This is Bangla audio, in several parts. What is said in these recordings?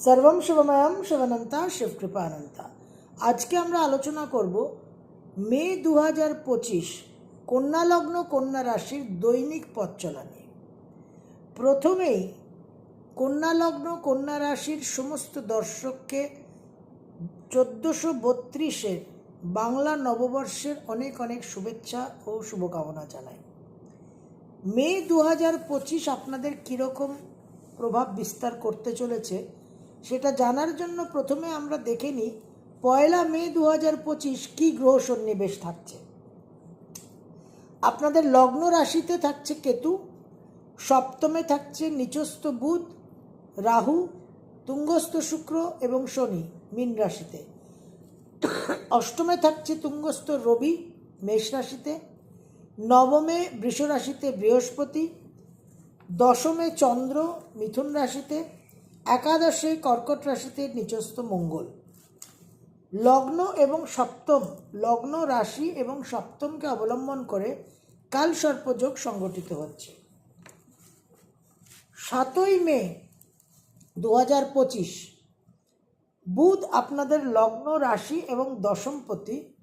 সর্বম শিবময়ম শিবানন্তা শিবকৃপানন্তা। আজকে আমরা আলোচনা করব মে দু হাজার পঁচিশ কন্যালগ্ন কন্যা রাশির দৈনিক পথ চলা নিয়ে। প্রথমেই কন্যালগ্ন কন্যা রাশির সমস্ত দর্শককে চোদ্দোশো বত্রিশের বাংলা নববর্ষের অনেক অনেক শুভেচ্ছা ও শুভকামনা জানাই। মে দু হাজার পঁচিশ আপনাদের কীরকম প্রভাব বিস্তার করতে চলেছে সেটা জানার জন্য প্রথমে আমরা দেখে নিই পয়লা মে দু হাজার পঁচিশ কী গ্রহ সন্নিবেশ থাকছে। আপনাদের লগ্ন রাশিতে থাকছে কেতু, সপ্তমে থাকছে নিচস্থ বুধ, রাহু, তুঙ্গস্থ শুক্র এবং শনি মীন রাশিতে। অষ্টমে থাকছে তুঙ্গস্থ রবি মেষ রাশিতে, নবমে বৃষ রাশিতে বৃহস্পতি, দশমে চন্দ্র মিথুন রাশিতে একাদশে কর্কট রাশিতে নিচস্থ মঙ্গল। লগ্ন এবং সপ্তম, লগ্ন রাশি এবং সপ্তমকে অবলম্বন করে কাল সর্পযোগ সংগঠিত হচ্ছে। সাতই মে দু হাজার পঁচিশ, বুধ আপনাদের লগ্ন রাশি এবং দশমপতি,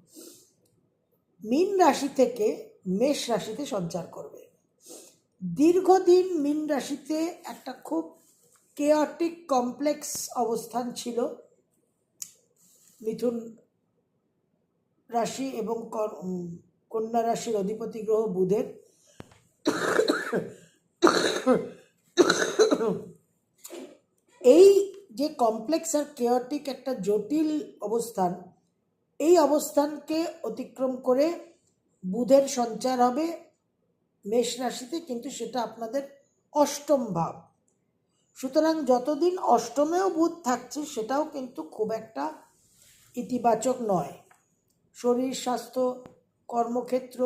মীন রাশি থেকে মেষ রাশিতে সঞ্চার করবে। দীর্ঘদিন মীন রাশিতে একটা খুব কেয়াটিক কমপ্লেক্স অবস্থান ছিল। মিথুন রাশি এবং কন্যা রাশির অধিপতি গ্রহ বুধের। এই যে কমপ্লেক্স আর কেয়াটিক একটা জটিল অবস্থান, এই অবস্থানকে অতিক্রম করে বুধের সঞ্চার হবে মেষ রাশিতে, কিন্তু সেটা আপনাদের অষ্টম ভাব। সুতরাং যতদিন অষ্টমেও বুধ থাকছে, সেটাও কিন্তু খুব একটা ইতিবাচক নয়। শরীর, স্বাস্থ্য, কর্মক্ষেত্র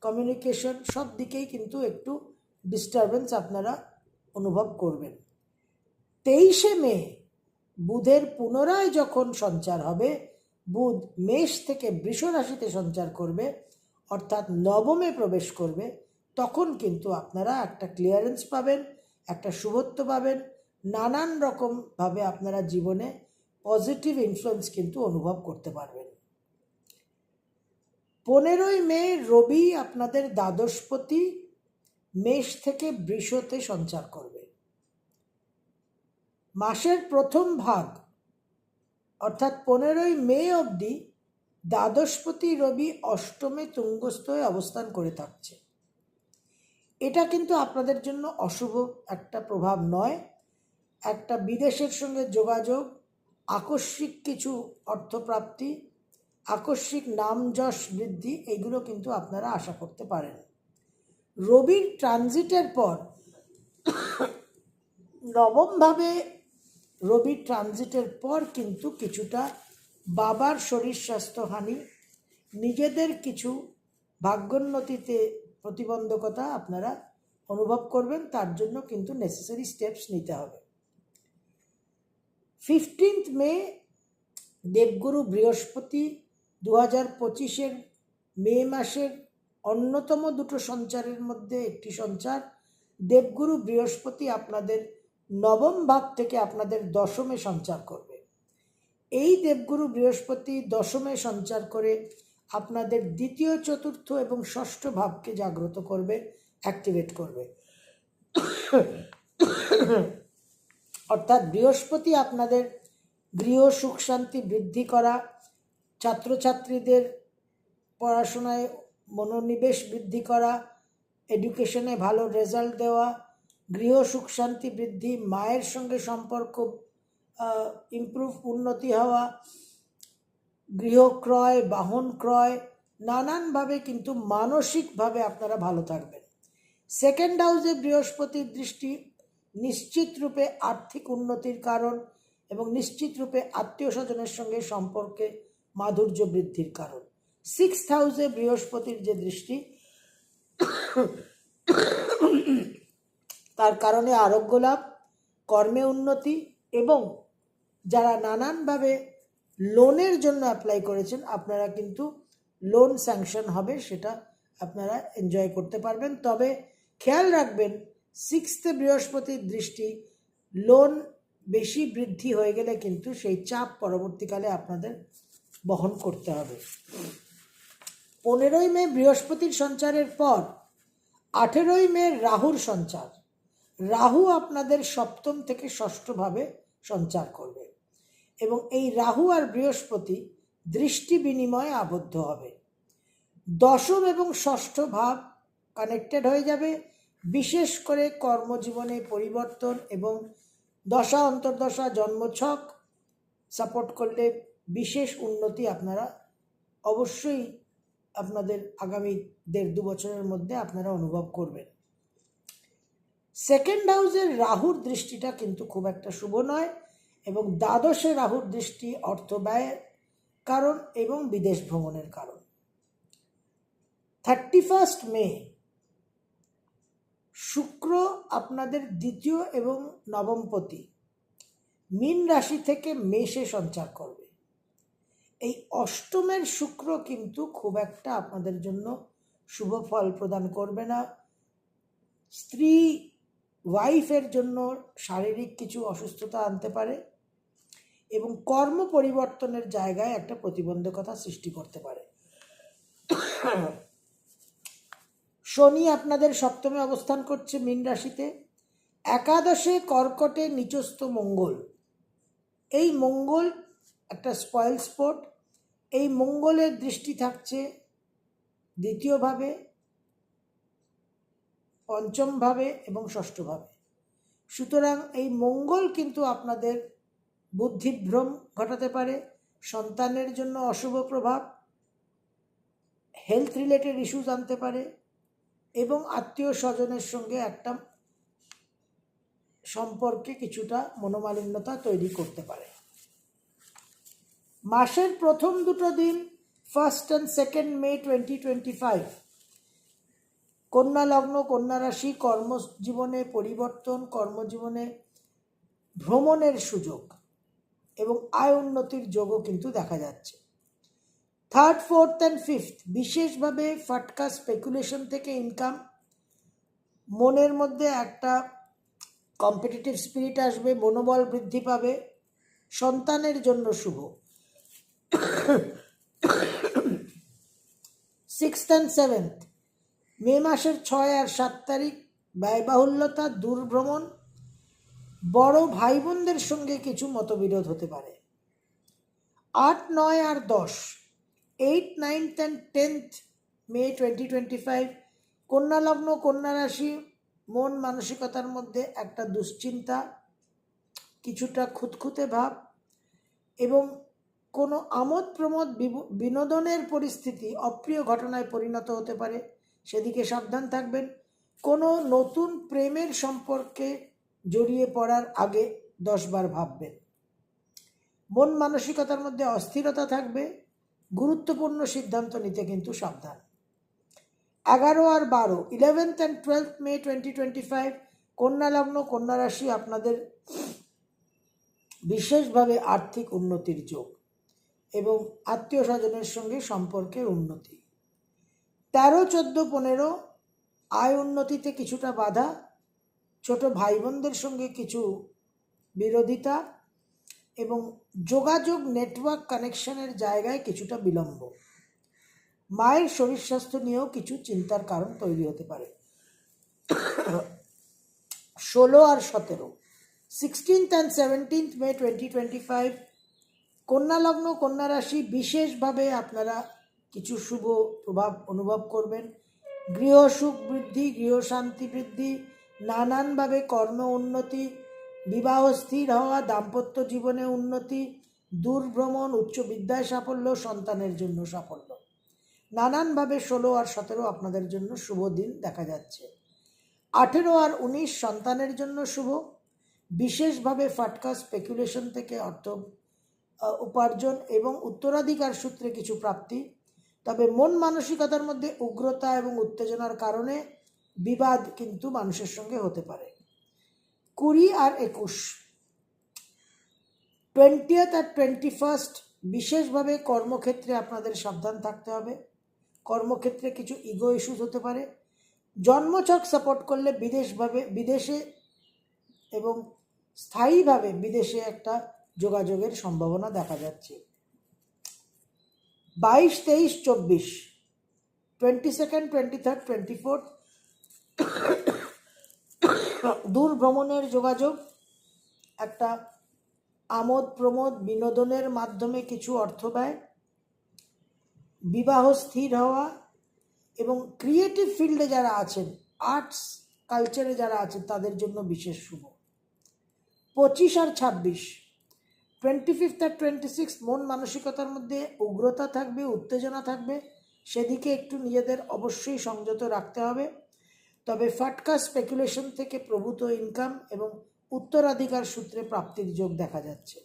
কমিউনিকেশন সব দিকেই কিন্তু একটু ডিস্টারবেন্স আপনারা অনুভব করবেন। তেইশে মে, বুধের পুনরায় যখন সঞ্চার হবে, বুধ মেষ থেকে বৃষ রাশিতে সঞ্চার করবে, অর্থাৎ নবমে প্রবেশ করবে, তখন কিন্তু আপনারা একটা ক্লিয়ারেন্স পাবেন, একটা শুভত্ব পাবেন নানান রকমভাবে আপনারা জীবনে পজিটিভ ইনফ্লুয়েন্স কিন্তু অনুভব করতে পারবেন। পনেরোই মে রবি আপনাদের দ্বাদশপতি, মেষ থেকে বৃষতে সঞ্চার করবে। মাসের প্রথম ভাগ, অর্থাৎ পনেরোই মে অবধি দ্বাদশপতি রবি অষ্টমে তুঙ্গস্থ হয়ে অবস্থান করে থাকছে। এটা কিন্তু আপনাদের জন্য অশুভ একটা প্রভাব নয়। একটা বিদেশের সঙ্গে যোগাযোগ, আকস্মিক কিছু অর্থপ্রাপ্তি, আকস্মিক নাম যশ বৃদ্ধি, এগুলো কিন্তু আপনারা আশা করতে পারেন। রবির ট্রানজিটের পর নবমভাবে রবি ট্রানজিটের পর কিন্তু কিছুটা বাবার শরীর স্বাস্থ্যহানি, নিজেদের কিছু ভাগ্যোন্নতিতে প্রতিবন্ধকতা আপনারা অনুভব করবেন, তার জন্য কিন্তু নেসেসারি স্টেপস নিতে হবে। ফিফটিন্থ মে দেবগুরু বৃহস্পতি দু হাজার পঁচিশের মে মাসের অন্যতম দুটো সঞ্চারের মধ্যে একটি সঞ্চার। দেবগুরু বৃহস্পতি আপনাদের নবম ভাব থেকে আপনাদের দশমে সঞ্চার করবে। এই দেবগুরু বৃহস্পতি দশমে সঞ্চার করে আপনাদের দ্বিতীয়, চতুর্থ এবং ষষ্ঠ ভাবকে জাগ্রত করবে অ্যাক্টিভেট করবে। অর্থাৎ বৃহস্পতি আপনাদের গৃহ সুখ শান্তি বৃদ্ধি করা, ছাত্রছাত্রীদের পড়াশোনায় মনোনিবেশ বৃদ্ধি করা এডুকেশনে ভালো রেজাল্ট দেওয়া, গৃহ সুখ শান্তি বৃদ্ধি, মায়ের সঙ্গে সম্পর্ক ইমপ্রুভ উন্নতি হওয়া, গৃহ ক্রয়, বাহন ক্রয়, নানানভাবে কিন্তু মানসিকভাবে আপনারা ভালো থাকবেন। সেকেন্ড হাউসে বৃহস্পতির দৃষ্টি নিশ্চিত রূপে আর্থিক উন্নতির কারণ এবং নিশ্চিত রূপে আত্মীয় স্বজনের সঙ্গে সম্পর্কে মাধুর্য বৃদ্ধির কারণ। সিক্স হাউসে বৃহস্পতির যে দৃষ্টি, তার কারণে আরোগ্য লাভ, কর্মে উন্নতি এবং যারা নানানভাবে লোনের জন্য অ্যাপ্লাই করেছেন, আপনারা কিন্তু লোন স্যাংশন হবে, সেটা আপনারা এনজয় করতে পারবেন। তবে খেয়াল রাখবেন সিক্সথে বৃহস্পতির দৃষ্টি, লোন বেশি বৃদ্ধি হয়ে গেলে কিন্তু সেই চাপ পরবর্তীকালে আপনাদের বহন করতে হবে। পনেরোই মে বৃহস্পতির সঞ্চারের পর, আঠেরোই মে রাহুর সঞ্চার। রাহু আপনাদের সপ্তম থেকে ষষ্ঠভাবে সঞ্চার করবে এবং এই রাহু আর বৃহস্পতি দৃষ্টি বিনিময়ে আবদ্ধ হবে। দশম এবং ষষ্ঠ ভাব কানেক্টেড হয়ে যাবে। বিশেষ করে কর্মজীবনে পরিবর্তন এবং দশা, অন্তর্দশা, জন্মছক সাপোর্ট করলে বিশেষ উন্নতি আপনারা অবশ্যই আপনাদের আগামী দেড় দু বছরের মধ্যে আপনারা অনুভব করবেন। সেকেন্ড হাউসের রাহুর দৃষ্টিটা কিন্তু খুব একটা শুভ নয় এবং দ্বাদশে রাহুর দৃষ্টি অর্থ ব্যয়ের কারণ এবং বিদেশ ভ্রমণের কারণ। থার্টি ফার্স্ট মে শুক্র আপনাদের দ্বিতীয় এবং নবমপতি মীন রাশি থেকে মেষে সঞ্চার করবে। এই অষ্টমের শুক্র কিন্তু খুব একটা আপনাদের জন্য শুভ ফল প্রদান করবে না। স্ত্রী ওয়াইফের জন্য শারীরিক কিছু অসুস্থতা আনতে পারে এবং কর্ম পরিবর্তনের জায়গায় একটা প্রতিবন্ধকতা সৃষ্টি করতে পারে। শনি আপনাদের সপ্তমে অবস্থান করছে মীন রাশিতে। একাদশে কর্কটে নিচস্থ মঙ্গল। এই মঙ্গল একটা স্পয়েল স্পট এই মঙ্গলের দৃষ্টি থাকছে দ্বিতীয়ভাবে, পঞ্চমভাবে এবং ষষ্ঠভাবে। সুতরাং এই মঙ্গল কিন্তু আপনাদের বুদ্ধিভ্রম ঘটাতে পারে, সন্তানের জন্য অশুভ প্রভাব হেলথ রিলেটেড ইস্যুস আনতে পারে এবং আত্মীয় স্বজনের সঙ্গে একটা সম্পর্কে কিছুটা মনোমালিন্যতা তৈরি করতে পারে। মাসের প্রথম দুটো দিন first and second May twenty twenty five কন্যা লগ্ন কন্যা রাশি কর্মজীবনে পরিবর্তন, কর্মজীবনে ভ্রমণের সুযোগ এবং আয় উন্নতির যোগও কিন্তু দেখা যাচ্ছে। থার্ড ফোর্থ অ্যান্ড ফিফথ বিশেষভাবে ফাটকা স্পেকুলেশন থেকে ইনকাম মনের মধ্যে একটা কম্পিটিটিভ স্পিরিট আসবে, মনোবল বৃদ্ধি পাবে, সন্তানের জন্য শুভ। সিক্সথ অ্যান্ড সেভেন্থ মে মাসের ছয় আর সাত তারিখ, ব্যয়বাহুল্যতা, দূরভ্রমণ, বড় ভাই বোনদের সঙ্গে কিছু মতবিরোধ হতে পারে। আট, নয় আর দশ eighth ninth and tenth May twenty twenty five কন্যা লগ্ন কন্যা রাশি মন মানসিকতার মধ্যে একটা দুশ্চিন্তা, কিছুটা খুঁতখুঁতে ভাব এবং কোনো আমোদ প্রমোদ বিনোদনের পরিস্থিতি অপ্রিয় ঘটনায় পরিণত হতে পারে। সেদিকে সাবধান থাকবেন। কোনো নতুন প্রেমের সম্পর্কে জড়িয়ে পড়ার আগে দশবার ভাববেন। মন মানসিকতার মধ্যে অস্থিরতা থাকবে। গুরুত্বপূর্ণ সিদ্ধান্ত নিতে কিন্তু সাবধান। এগারো আর বারো eleventh and twelve May twenty twenty five কন্যা লগ্ন, কন্যা রাশি আপনাদের বিশেষভাবে আর্থিক উন্নতির যোগ এবং আত্মীয় স্বজনের সঙ্গে সম্পর্কের উন্নতি। তেরো, চোদ্দ, পনেরো, আয় উন্নতিতে কিছুটা বাধা, ছোট ভাই বোনদের সঙ্গে কিছু বিরোধিতা এবং যোগাযোগ নেটওয়ার্ক কানেকশনের জায়গায় কিছুটা বিলম্ব। মায়ের শরীর স্বাস্থ্য নিয়েও কিছু চিন্তার কারণ তৈরি হতে পারে। ষোলো আর সতেরো sixteenth and seventeenth May twenty twenty five কন্যা লগ্ন, কন্যা রাশি, বিশেষভাবে আপনারা কিছু শুভ প্রভাব অনুভব করবেন। গৃহ সুখ বৃদ্ধি, গৃহ শান্তি বৃদ্ধি, নানানভাবে কর্ম উন্নতি বিবাহ স্থির হওয়া, দাম্পত্য জীবনে উন্নতি দূর ভ্রমণ উচ্চ বিদ্যায় সাফল্য, সন্তানের জন্য সাফল্য। নানানভাবে ষোলো আর সতেরো আপনাদের জন্য শুভ দিন দেখা যাচ্ছে। আঠেরো আর উনিশ সন্তানের জন্য শুভ। বিশেষভাবে ফাটকা স্পেকুলেশন থেকে অর্থ উপার্জন এবং উত্তরাধিকার সূত্রে কিছু প্রাপ্তি। তবে মন মানসিকতার মধ্যে উগ্রতা এবং উত্তেজনার কারণে বিবাদ কিন্তু মানুষের সঙ্গে হতে পারে। কুড়ি আর একুশ। টোয়েন্টিয়েথ আর টোয়েন্টি ফার্স্ট বিশেষভাবে কর্মক্ষেত্রে আপনাদের সাবধান থাকতে হবে। কর্মক্ষেত্রে কিছু ইগো ইস্যুস হতে পারে। জন্মছক সাপোর্ট করলে বিদেশভাবে, বিদেশে এবং স্থায়ীভাবে বিদেশে একটা যোগাযোগের সম্ভাবনা দেখা যাচ্ছে। বাইশ, তেইশ, চব্বিশ। Twenty second twenty third twenty fourth দূর ভ্রমণের যোগাযোগ, একটা আমোদ প্রমোদ বিনোদনের মাধ্যমে কিছু অর্থ ব্যয় বিবাহ স্থির হওয়া এবং ক্রিয়েটিভ ফিল্ডে যারা আছেন আর্টস কালচারে যারা আছেন, তাদের জন্য বিশেষ শুভ। পঁচিশ আর ছাব্বিশ টোয়েন্টি ফিফথ আর টোয়েন্টি সিক্স মন মানসিকতার মধ্যে উগ্রতা থাকবে, উত্তেজনা থাকবে, সেদিকে একটু নিজেদের অবশ্যই সংযত রাখতে হবে। তবে ফাটকা স্পেকুলেশন থেকে প্রভূত ইনকাম এবং উত্তরাধিকার সূত্রে প্রাপ্তির যোগ দেখা যাচ্ছে।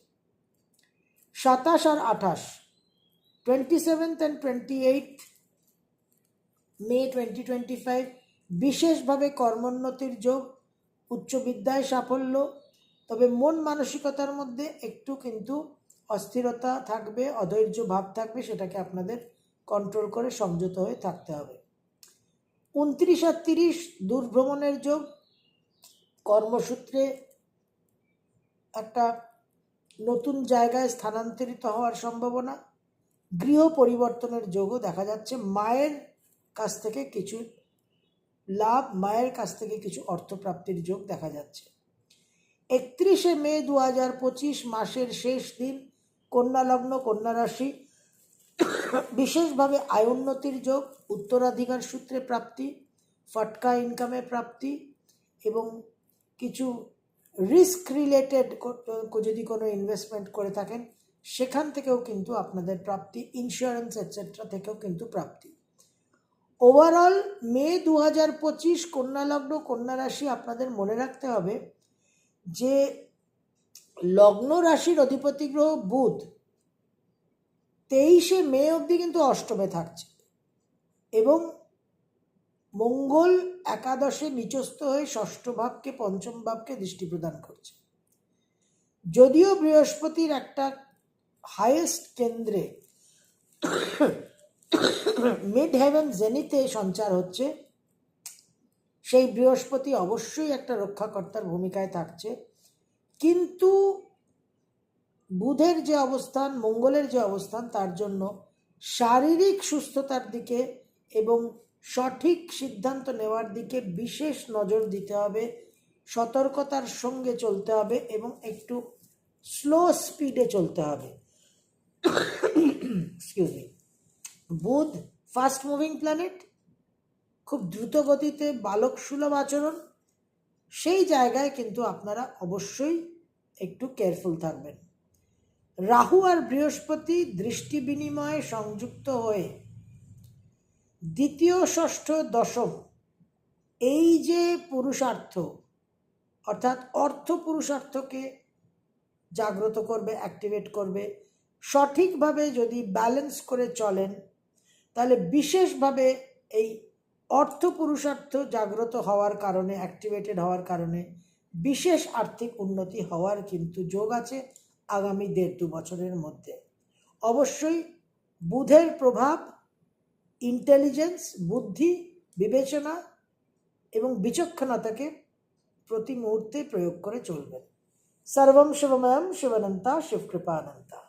সাতাশ আর আঠাশ twenty seventh and twenty eight May twenty twenty five বিশেষভাবে কর্মোন্নতির যোগ, উচ্চ বিদ্যায় সাফল্য, তবে মন মানসিকতার মধ্যে একটু কিন্তু অস্থিরতা থাকবে, অধৈর্য ভাব থাকবে, সেটাকে আপনাদের কন্ট্রোল করে সংযত হয়ে থাকতে হবে। উনত্রিশ আর তিরিশ দূরভ্রমণের যোগ কর্মসূত্রে একটা নতুন জায়গায় স্থানান্তরিত হওয়ার সম্ভাবনা। গৃহ পরিবর্তনের যোগও দেখা যাচ্ছে। মায়ের কাছ থেকে কিছু লাভ, মায়ের কাছ থেকে কিছু অর্থপ্রাপ্তির যোগ দেখা যাচ্ছে। একত্রিশে মে দু হাজার পঁচিশ মাসের শেষ দিন, কন্যা লগ্ন, কন্যা রাশি বিশেষভাবে আয়োন্নতির যোগ, উত্তরাধিকার সূত্রে প্রাপ্তি, ফটকা ইনকামে প্রাপ্তি এবং কিছু রিস্ক রিলেটেড যদি কোনো ইনভেস্টমেন্ট করে থাকেন, সেখান থেকেও কিন্তু আপনাদের প্রাপ্তি ইন্স্যুরেন্স এটসেট্রা থেকেও কিন্তু প্রাপ্তি। ওভারঅল মে দু হাজার পঁচিশ কন্যালগ্ন কন্যা রাশি আপনাদের মনে রাখতে হবে যে লগ্ন রাশির অধিপতি গ্রহ বুধ। তেইশে মে অবধি কিন্তু অষ্টমে থাকছে। এবং মঙ্গল একাদশে নিচস্থ হয়ে ষষ্ঠ ভাবকে, পঞ্চম ভাবকে দৃষ্টি প্রদান করছে। যদিও বৃহস্পতির একটা হায়েস্ট কেন্দ্রে মিড হেভেন জেনিতে সঞ্চার হচ্ছে, সেই বৃহস্পতি অবশ্যই একটা রক্ষাকর্তার ভূমিকায় থাকছে। কিন্তু বুধের যে অবস্থান, মঙ্গলের যে অবস্থান, তার জন্য শারীরিক সুস্থতার দিকে এবং সঠিক সিদ্ধান্ত নেওয়ার দিকে বিশেষ নজর দিতে হবে। সতর্কতার সঙ্গে চলতে হবে এবং একটু স্লো স্পিডে চলতে হবে। এক্সকিউজ মি বুধ ফাস্ট মুভিং প্ল্যানেট খুব দ্রুত গতিতে বালক সুলভ আচরণ। সেই জায়গায় কিন্তু আপনারা অবশ্যই একটু কেয়ারফুল থাকবেন। রাহু আর বৃহস্পতি দৃষ্টি বিনিময়ে সংযুক্ত হয়ে দ্বিতীয়, ষষ্ঠ, দশম, এই যে পুরুষার্থ, অর্থাৎ অর্থ পুরুষার্থকে জাগ্রত করবে অ্যাক্টিভেট করবে, সঠিকভাবে যদি ব্যালেন্স করে চলেন, তাহলে বিশেষভাবে এই অর্থ পুরুষার্থ জাগ্রত হওয়ার কারণে অ্যাক্টিভেটেড হওয়ার কারণে বিশেষ আর্থিক উন্নতি হওয়ার কিন্তু যোগ আছে। আগামী দেড় দু বছরের মধ্যে। অবশ্যই বুধের প্রভাব ইন্টেলিজেন্স বুদ্ধি, বিবেচনা এবং বিচক্ষণতাকে প্রতি মুহূর্তে প্রয়োগ করে চলবেন সর্বম শিবময়ম শিবনন্তা শিবকৃপানন্তা